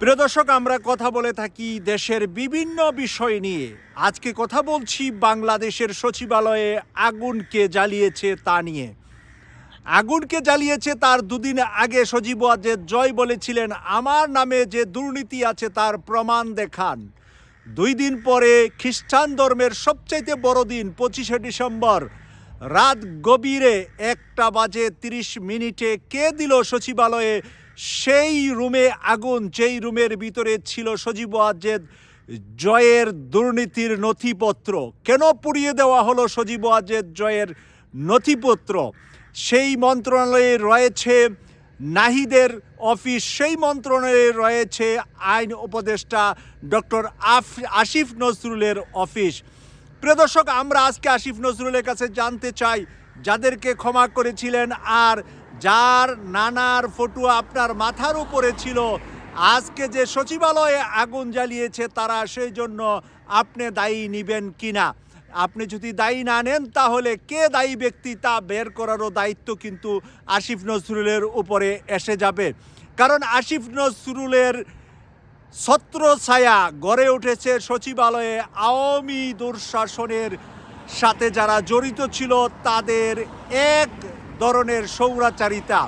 প্রিয় দর্শক, আমরা কথা বলে থাকি দেশের বিভিন্ন বিষয় নিয়ে। আজকে কথা বলছি বাংলাদেশের সচিবালয়ে আগুনকে জ্বালিয়েছে তা নিয়ে। আগুনকে জ্বালিয়েছে তার দুদিন আগে সজীব ওয়াজেদ জয় বলেছিলেন, আমার নামে যে দুর্নীতি আছে তার প্রমাণ দেখান। দুই দিন পরে খ্রিস্টান ধর্মের সবচাইতে বড় দিন, পঁচিশে ডিসেম্বর। রাত গভীরে একটা বাজে তিরিশ মিনিটে কে দিল সচিবালয়ে সেই রুমে আগুন, যেই রুমের ভিতরে ছিল সজীব ওয়াজেদ, জয়ের দুর্নীতির নথিপত্র। কেন পুড়িয়ে দেওয়া হলো সজীব ওয়াজেদ জয়ের নথিপত্র? সেই মন্ত্রণালয়ে রয়েছে নাহিদের অফিস, সেই মন্ত্রণালয়ে রয়েছে আইন উপদেষ্টা ডক্টর আফ আসিফ নজরুলের অফিস। প্রিয় দর্শক, আমরা আজকে আসিফ নজরুলের কাছে জানতে চাই, যাদেরকে ক্ষমা করেছিলেন আর যার নানার ফটো আপনার মাথার উপরে ছিল, আজকে যে সচিবালয়ে আগুন জ্বালিয়েছে তারা সেই জন্য আপনি দায়ী নিবেন কিনা? আপনি যদি দায়ী না নেন, তাহলে কে দায়ী ব্যক্তি তা বের করারও দায়িত্ব কিন্তু আসিফ নজরুলের উপরে এসে যাবে। কারণ আসিফ নজরুলের ছত্র ছায়া গড়ে উঠেছে সচিবালয়ে আওয়ামী দুঃশাসনের সাথে যারা জড়িত ছিল, তাদের এক ধরনের সৌরাচারিতা।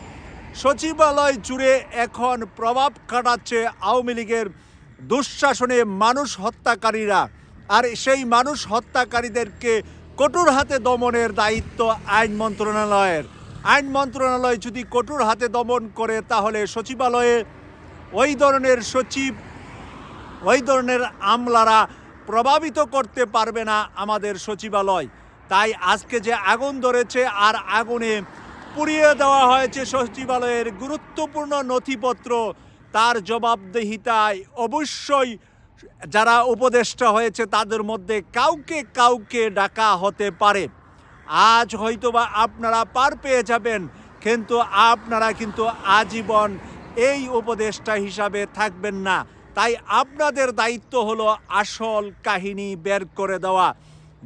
সচিবালয় জুড়ে এখন প্রভাব কাটাচ্ছে আওয়ামী লীগের দুঃশাসনে মানুষ হত্যাকারীরা। আর সেই মানুষ হত্যাকারীদেরকে কঠোর হাতে দমনের দায়িত্ব আইন মন্ত্রণালয়ের। আইন মন্ত্রণালয় যদি কঠোর হাতে দমন করে, তাহলে সচিবালয়ে ওই ধরনের সচিব, ওই ধরনের আমলারা প্রভাবিত করতে পারবে না আমাদের সচিবালয়। তাই আজকে যে আগুন ধরেছে, আর আগুনে পুড়িয়ে দেওয়া হয়েছে সচিবালয়ের গুরুত্বপূর্ণ নথিপত্র। তার জবাবদিহিতায় অবশ্যই যারা উপদেষ্টা হয়েছে তাদের মধ্যে কাউকে কাউকে ডাকা হতে পারে। আজ হয়তোবা আপনারা পার পেয়ে যাবেন, কিন্তু আপনারা কিন্তু আজীবন এই উপদেষ্টা হিসাবে থাকবেন না। তাই আপনাদের দায়িত্ব হলো আসল কাহিনী বের করে দেওয়া।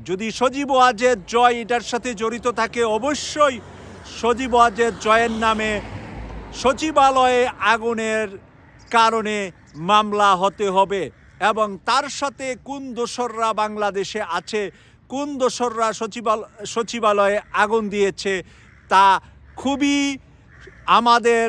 যদি সজীব ওয়াজেদ জয় এটার সাথে জড়িত থাকে, অবশ্যই সজীব ওয়াজেদ জয়ের নামে সচিবালয়ে আগুনের কারণে মামলা হতে হবে এবং তার সাথে কোন দোসররা বাংলাদেশে আছে, কোন দোসররা সচিবাল, সচিবালয়ে আগুন দিয়েছে তা খুবই আমাদের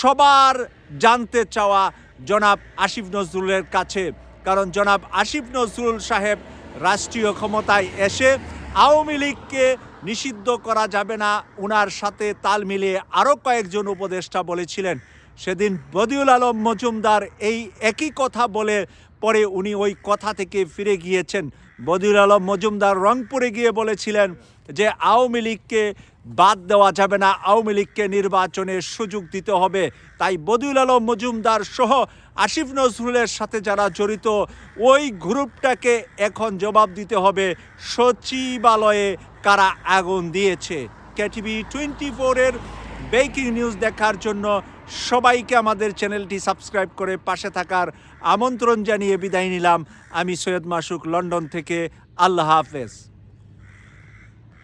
সবার জানতে চাওয়া জনাব আসিফ নজরুলের কাছে। কারণ জনাব আসিফ নজরুল সাহেব রাষ্ট্রীয় ক্ষমতায় এসে আওয়ামী লীগকে নিষিদ্ধ করা যাবে না। উনার সাথে তাল মিলিয়ে আরও কয়েকজন উপদেষ্টা বলেছিলেন। সেদিন বদিউল আলম মজুমদার এই একই কথা বলে পরে উনি ওই কথা থেকে ফিরে গিয়েছেন। বদিউল আলম মজুমদার রংপুরে গিয়ে বলেছিলেন যে, আওয়ামী লীগকে বাদ দেওয়া যাবে না, আওয়ামী লীগকে নির্বাচনের সুযোগ দিতে হবে। তাই বদিউল আলম মজুমদার সহ আসিফ নজরুলের সাথে যারা জড়িত, ওই গ্রুপটাকে এখন জবাব দিতে হবে সচিবালয়ে কারা আগুন দিয়েছে। কেটিভি টোয়েন্টি ফোরের ব্রেকিং নিউজ দেখার জন্য সবাইকে আমাদের চ্যানেলটি সাবস্ক্রাইব করে পাশে থাকার আমন্ত্রণ জানিয়ে বিদায় নিলাম। আমি সৈয়দ মাসুক, লন্ডন থেকে। আল্লাহ হাফেজ।